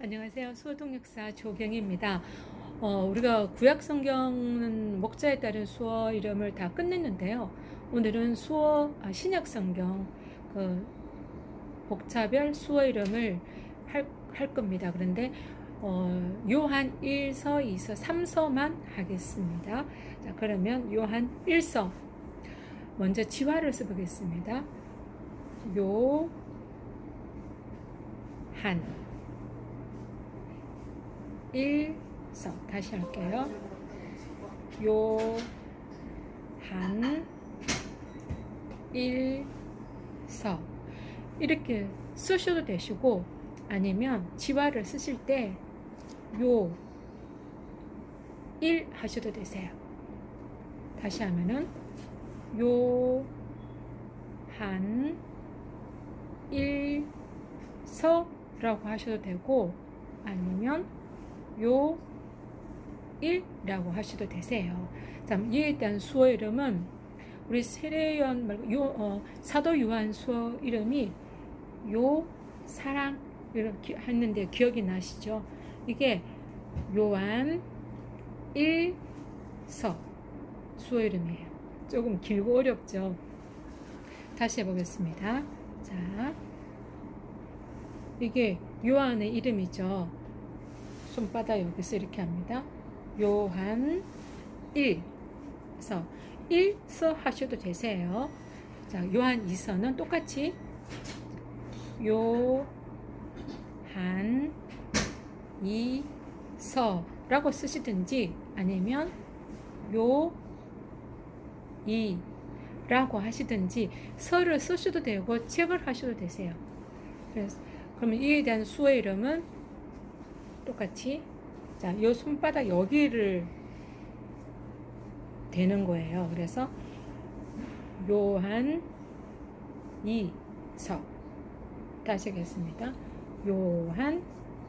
안녕하세요. 수어동역사 조경입니다. 어, 우리가 구약 성경은 목자에 따른 수어 이름을 다 끝냈는데요. 오늘은 수어 아, 신약 성경 그 복차별 수어 이름을 할, 할 겁니다. 그런데 어, 요한 1서, 2서, 3서만 하겠습니다. 자, 그러면 요한 1서 먼저 지화를 써보겠습니다. 요, 한, 1서 다시 할게요. 요, 한, 1서 이렇게 쓰셔도 되시고 아니면 지화를 쓰실 때 요, 1 하셔도 되세요. 다시 하면은 요, 한, 1, 서라고 하셔도 되고 아니면 요, 1라고 하셔도 되세요. 자, 이에 대한 수어 이름은 우리 세례연 말고 요, 어, 사도 요한 수어 이름이 요, 사랑 이렇게 했는데 기억이 나시죠? 이게 요한 1서 수어 이름이에요. 조금 길고 어렵죠? 다시 해보겠습니다. 자, 이게 요한의 이름이죠. 손바닥 여기서 이렇게 합니다. 요한 1서 1서 하셔도 되세요. 자, 요한 2서는 똑같이 요한 2서라고 쓰시든지 아니면 요 2라고 하시든지 서를 쓰셔도 되고 책을 하셔도 되세요. 그래서 그러면 이에 대한 수의 이름은 똑같이. 자, 요 손바닥 여기를 되는 거예요. 그래서 요한 2서. 다시 하겠습니다. 요한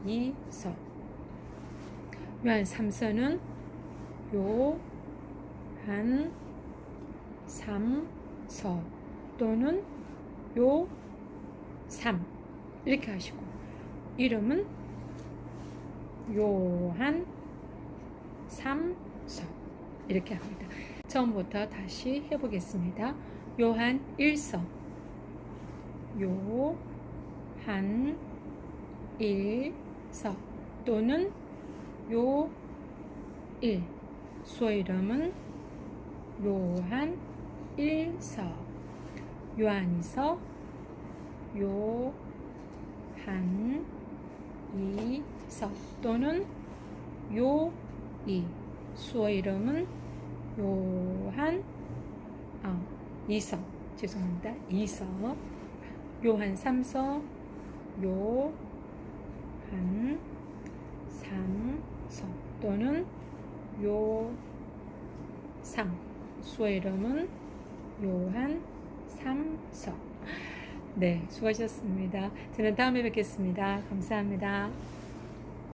2서. 요한 3서는 요한 3서. 또는 요3 이렇게 하시고. 이름은 요한 3서 이렇게 합니다. 처음부터 다시 해보겠습니다. 요한 1서 요한 1서 또는 요 1. 수어 이름은 요한 1서 요한이서 요한 2서 또는 요 2. 수어 이름은 요한 아, 2서 죄송합니다. 2서 요한 3서 요한 3서 또는 요 3. 수어 이름은 요한 3서. 네, 수고하셨습니다. 저는 다음에 뵙겠습니다. 감사합니다.